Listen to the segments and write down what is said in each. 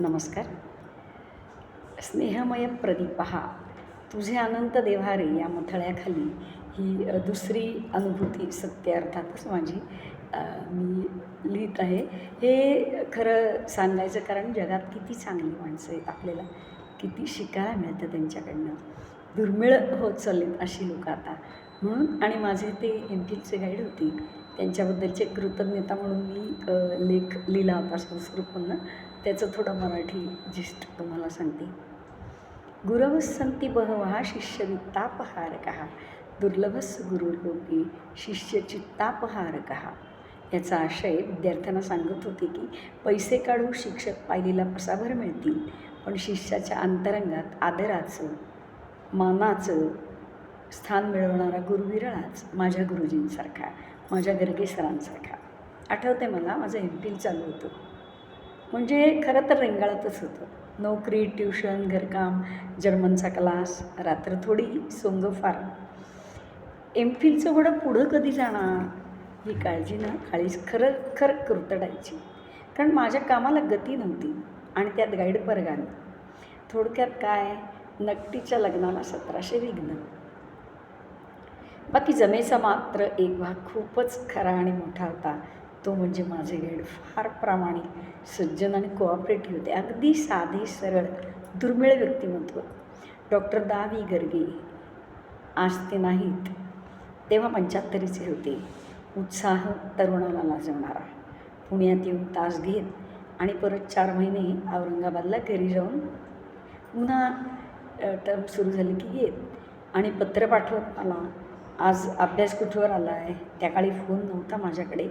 नमस्कार. स्नेहमय प्रदीपहा तुझे अनंत देवारे या मथळ्याखाली ही दुसरी अनुभूती सत्य अर्थातच माझी मी लिहित आहे. हे खरं सांगायचं कारण जगात किती चांगली माणसं आहेत आपल्याला किती शिकायला मिळतं त्यांच्याकडनं. दुर्मिळ होत चाललेत अशी लोकं आता. म्हणून आणि माझे ते एम फिलचे गाईड होती. त्यांच्याबद्दलचे कृतज्ञता म्हणून मी लेख लिहिला होता संस्कृतमधनं त्याचं थोडं मराठी जिस्ट तुम्हाला सांगते. गुरवस संती बहवा शिष्यवित्तापहारकः दुर्लभस गुरुर्लोकी शिष्यचित्तापहारकः. याचा आशय विद्यार्थ्यांना सांगत होते की पैसे काढू शिक्षक पायलीला पसाभर मिळतील? पण शिष्याच्या अंतरंगात आदराचं मानाचं स्थान मिळवणारा गुरुविरळाच माझ्या गुरुजींसारखा माझ्या गर्गे सरांसारखा आठवते मला माझं एम फिल चालू होतं. म्हणजे खरं तर रेंगाळतच होतं. नोकरी ट्युशन घरकाम जर्मनचा क्लास रात्र थोडी सोंग फार. एम फिलचं घोडं पुढं कधी जाणार? ही काळजी ना काळीच खरं खरं कुरतडायची. कारण माझ्या कामाला गती नव्हती आणि त्यात गाईड परगाने थोडक्यात काय? नकटीच्या लग्नाला सतराशे विघ्न. बाकी जमेचा मात्र एक भाग खूपच खरा आणि मोठा होता. तो म्हणजे माझे गाईड फार प्रामाणिक सज्जन आणि कोऑपरेटिव्ह होते. अगदी साधे सरळ दुर्मिळ व्यक्तिमत्व. डॉक्टर दावी गर्गे. आज ते नाहीत. तेव्हा पंच्याहत्तरीचे होते. उत्साह तरुणाला लाजवणारा. पुण्यात येऊन तास घेत आणि परत चार महिने औरंगाबादला घरी जाऊन पुन्हा टर्म सुरू झाली की येत. आणि पत्र पाठवत मला आज अभ्यास कुठवर आला आहे त्या काळी फोन नव्हता माझ्याकडे.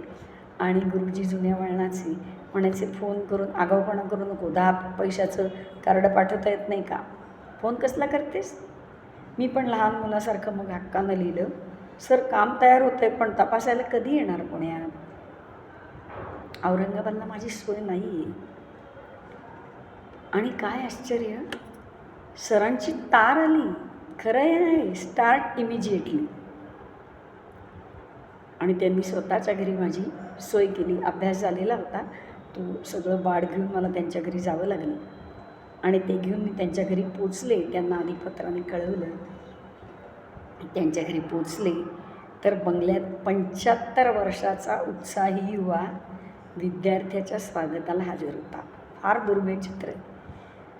आणि गुरुजी जुन्या वळणाचे म्हणायचे फोन करून आगाऊपणा करू नको दहा पैशाचं कार्ड पाठवता येत नाही का? फोन कसला करतेस? मी पण लहान मुलासारखं मग हक्कानं लिहिलं सर काम तयार होतं आहे पण तपासायला कधी येणार पुण्यात औरंगाबादला माझी सोय नाही आहे आणि काय आश्चर्य सरांची तार आली. खरं आहे स्टार्ट इमिजिएटली. आणि त्यांनी स्वतःच्या घरी माझी सोय केली. अभ्यास झालेला होता. तो सगळं बाळ घेऊन मला त्यांच्या घरी जावं लागलं. आणि ते घेऊन मी त्यांच्या घरी पोचले. त्यांना आधी पत्राने कळवलं. त्यांच्या घरी पोचले. तर बंगल्यात पंच्याहत्तर वर्षाचा उत्साही युवा विद्यार्थ्याच्या स्वागताला हजर होता. फार दुर्मिळ चित्र.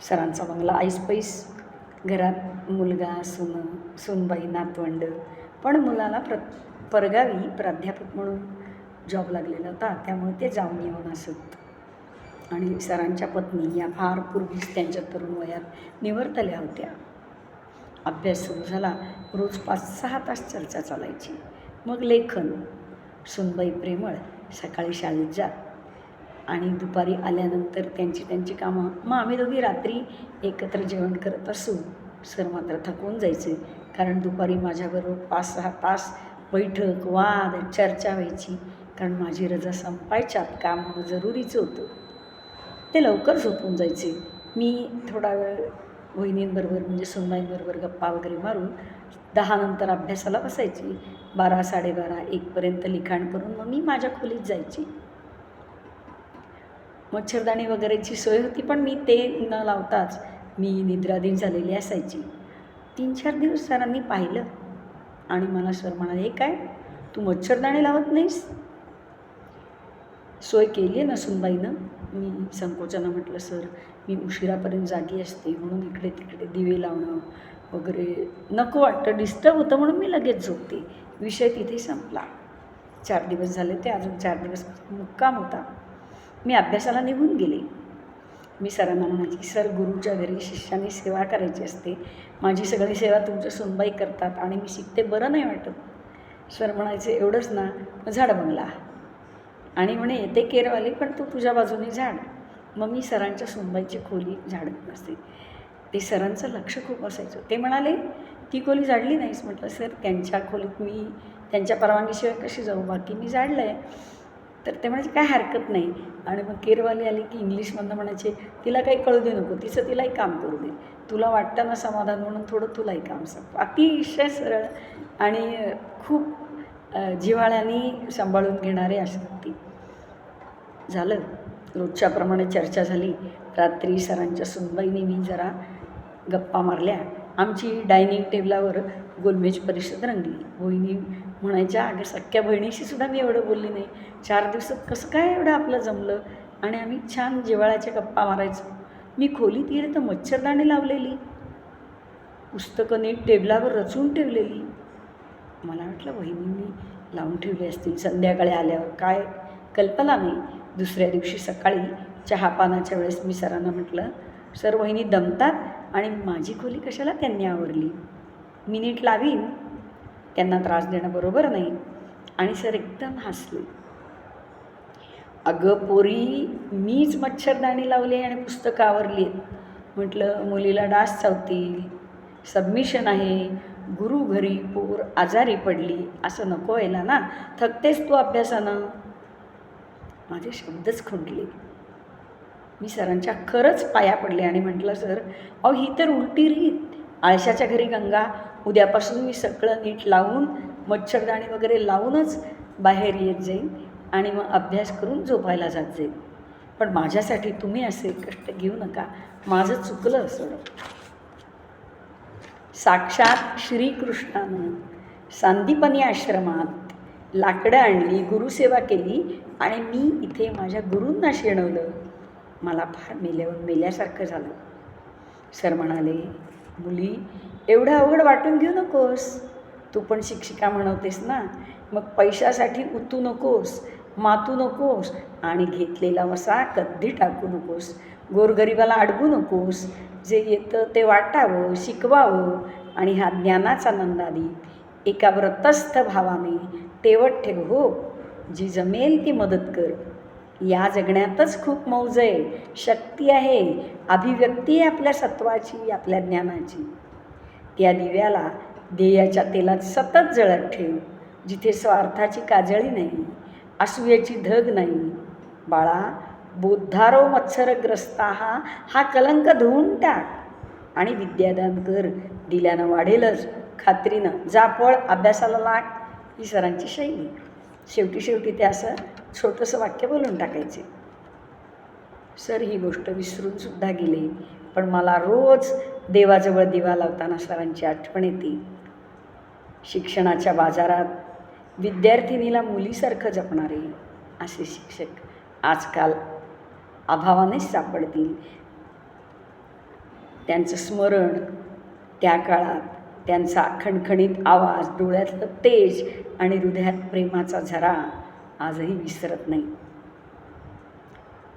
सरांचा बंगला ऐसपैस घरात मुलगा सुन सुनबाई नातवंड. पण मुलाला प्रत परगावी प्राध्यापक म्हणून जॉब लागलेला होता. त्यामुळे ते जाऊन येऊन असत. आणि सरांच्या पत्नी या फार पूर्वीच त्यांच्या तरुण वयात निवर्तल्या होत्या. अभ्यास सुरू झाला. रोज पाच सहा तास चर्चा चालायची. मग लेखन सुनबाई प्रेमळ सकाळी शाळेत जात आणि दुपारी आल्यानंतर त्यांची त्यांची कामं. मग आम्ही दोघी रात्री एकत्र जेवण करत असू. सर मात्र थकून जायचे. कारण दुपारी माझ्याबरोबर पाच सहा तास बैठक वाद चर्चा व्हायची. कारण माझी रजा संपायच्यात काम जरुरीचं होतं. ते लवकर झोपून जायचे. मी थोडा वेळ वहिनींबरोबर म्हणजे सुनबाईंबरोबर गप्पा वगैरे मारून दहा नंतर अभ्यासाला बसायची. बारा साडेबारा एकपर्यंत लिखाण करून मग मी माझ्या खोलीत जायची. मच्छरदाणी वगैरेची सोय होती पण मी ते न लावताच मी निद्राधीन झालेली असायची. तीन चार दिवस सरांनी पाहिलं. आणि मला सर म्हणाले हे काय? तू मच्छरदाणी लावत नाहीस? सोय केली आहे ना सुनबाईनं मी संकोचानं म्हटलं सर मी उशिरापर्यंत जागी असते म्हणून इकडे तिकडे दिवे लावणं वगैरे नको वाटतं. डिस्टर्ब होतं म्हणून मी लगेच झोपते. विषय तिथे संपला. चार दिवस झाले ते अजून चार दिवस मुक्काम होता. मी अभ्यासाला निघून गेले. मी सरांना म्हणायची सर गुरुच्या घरी शिष्याने सेवा करायची असते. माझी सगळी सेवा तुमच्या सुनबाई करतात आणि मी शिकते. बरं नाही वाटत. सर म्हणायचे एवढंच ना मग झाड बंगला. आणि म्हणे येते केरवाली पण तू तुझ्या बाजूने झाड. मग मी सरांच्या सुनबाईची खोली झाडत नसते ते सरांचं लक्ष खूप असायचं. ते म्हणाले ती खोली झाडली नाहीस. म्हटलं सर त्यांच्या खोलीत मी त्यांच्या परवानगीशिवाय कशी जाऊ? बाकी मी झाडलं आहे तर ते म्हणायचे काय हरकत नाही. आणि मग केरवाली आली की इंग्लिशमधनं म्हणायचे तिला काही कळू दे नको तिचं तिलाही काम करू दे. तुला वाटतं ना समाधान म्हणून थोडं तुलाही काम सांग अतिशय सरळ आणि खूप जिव्हाळ्याने सांभाळून घेणारे असतात ती झालं. रोजच्याप्रमाणे चर्चा झाली. रात्री सरांच्या सुनबाईने मी जरा गप्पा मारल्या. आमची डायनिंग टेबलावर गोलमेज परिषद रंगली. वहिनी म्हणायच्या अगं सख्या बहिणीशी सुद्धा मी एवढं बोलली नाही. चार दिवसात कसं काय एवढं आपलं जमलं? आणि आम्ही छान जेवाळाच्या गप्पा मारायचो. मी खोलीत गेले तर मच्छरदाणी लावलेली. पुस्तकं नीट टेबलावर रचून ठेवलेली. मला वाटलं बहिणींनी लावून ठेवली असतील. संध्याकाळी आल्यावर. काय? कल्पना नाही. दुसऱ्या दिवशी सकाळी चहापानाच्या वेळेस मी सरांना म्हटलं सर वहिनी दमतात आणि माझी खोली कशाला त्यांनी आवरली? मी नीट लावीन? त्यांना त्रास देणं बरोबर नाही. आणि सर एकदम हसले. अगं पोरी मीच मच्छरदाणी लावली आणि पुस्तकं आवरली आहेत. म्हटलं मुलीला डास चावतील. सबमिशन आहे. गुरु घरी पोर आजारी पडली. असं नको व्हायला ना. थकतेस तू अभ्यासानं. माझे शब्दच खुंटले. मी सरांच्या खरंच पाया पडले आणि म्हटलं सर अहो ही तर उलटी रीत. आळशाच्या घरी गंगा. उद्यापासून मी सगळं नीट लावून मच्छरदाणी वगैरे लावूनच बाहेर येत जाईन आणि मग अभ्यास करून झोपायला जात जाईल पण माझ्यासाठी तुम्ही असे कष्ट घेऊ नका. माझं चुकलं असं साक्षात श्रीकृष्णानं सांदीपनी आश्रमात लाकडं आणली गुरुसेवा केली आणि मी इथे माझ्या गुरूंना शेणवलं. मला फार मेल्यावर मेल्यासारखं झालं. सर म्हणाले मुली एवढं अवघड वाटून घेऊ नकोस. तू पण शिक्षिका म्हणवतेस ना. मग पैशासाठी उतू नकोस मातू नकोस आणि घेतलेला वसा कधी टाकू नकोस. गोरगरिबाला अडवू नकोस. जे येतं ते वाटावं शिकवावं आणि हा ज्ञानाचा नंदादी एका व्रतस्थ भावाने तेवट ठेव हो. जी जमेल ती मदत कर. या जगण्यातच खूप मौज आहे. शक्ती आहे. अभिव्यक्ती आहे आपल्या सत्वाची आपल्या ज्ञानाची. त्या दिव्याला ध्येयाच्या तेलात सतत जळत ठेव. जिथे स्वार्थाची काजळी नाही असूयाची धग नाही. बाळा बोद्धारो मत्सरग्रस्ता हा हा कलंक धुवून टाक. आणि विद्यादान कर. दिल्यानं वाढेलच. खात्रीनं. जा पळ. अभ्यासाला लाग. ही सरांची शैली. शेवटी शेवटी ते असं छोटंसं वाक्य बोलून टाकायचे. सर ही गोष्ट विसरूनसुद्धा गेले. पण मला रोज देवाजवळ दिवा लावताना सरांची आठवण येते. शिक्षणाच्या बाजारात विद्यार्थिनीला मुलीसारखं जपणारे असे शिक्षक आजकाल अभावानेच सापडतील. त्यांचं स्मरण त्या काळात त्यांचा खणखणीत आवाज डोळ्यातलं तेज आणि हृदयात प्रेमाचा झरा आजही विसरत नाही.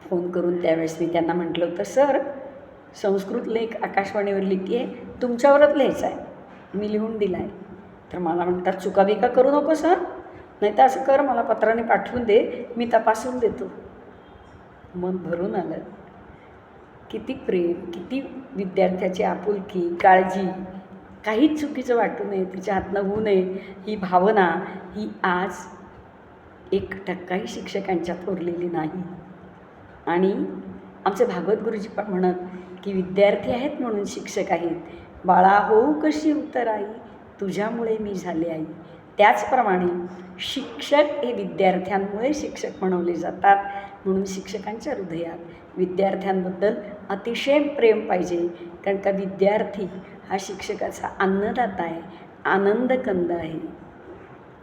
फोन करून त्यावेळेस मी त्यांना म्हटलं होतं सर संस्कृत लेख आकाशवाणीवर लिहिते आहे तुमच्यावरच लिहायचा आहे. मी लिहून दिला आहे तर मला म्हणतात चुकाबिका करू नको सर. नाही तर असं कर मला पत्राने पाठवून दे मी तपासून देतो. मन भरून आलं. किती प्रेम किती विद्यार्थ्याची आपुलकी काळजी काहीच चुकीचं वाटू नये तिच्या हातनं होऊ नये ही भावना ही आज एक टक्काही शिक्षकांच्यात उरलेली नाही. आणि आमचे भागवत गुरुजी पण म्हणत की विद्यार्थी आहेत म्हणून शिक्षक आहेत. बाळा होऊ कशी उत्तराई तुझ्यामुळे मी झाले आई. त्याचप्रमाणे शिक्षक हे विद्यार्थ्यांमुळे शिक्षक म्हणवले जातात म्हणून शिक्षकांच्या हृदयात विद्यार्थ्यांबद्दल अतिशय प्रेम पाहिजे. कारण का विद्यार्थी हा शिक्षकाचा अन्नदाता आहे आनंदकंद आहे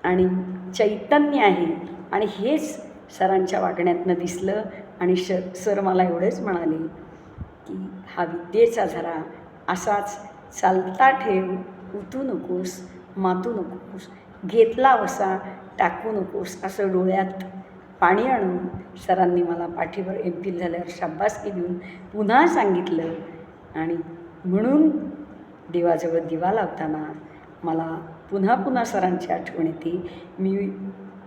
आणि चैतन्य आहे. आणि हेच सरांच्या वागण्यातनं दिसलं आणि श सर मला एवढेच म्हणाले की हा विद्येचा झरा असाच चालता ठेव उतू नकोस मातू नकोस घेतला वसा टाकू नकोस असं डोळ्यात पाणी आणून सरांनी मला पाठीवर एम फिल झाल्यावर शाब्बासकी देऊन पुन्हा सांगितलं आणि म्हणून देवाजवळ दिवा लावताना मला पुन्हा पुन्हा सरांची आठवण येते. मी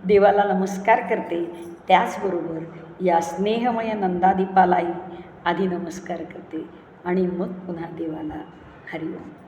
देवाला नमस्कार करते. त्याचबरोबर या स्नेहमय नंदादीपालाही आधी नमस्कार करते. आणि मग पुन्हा देवाला हरिओम.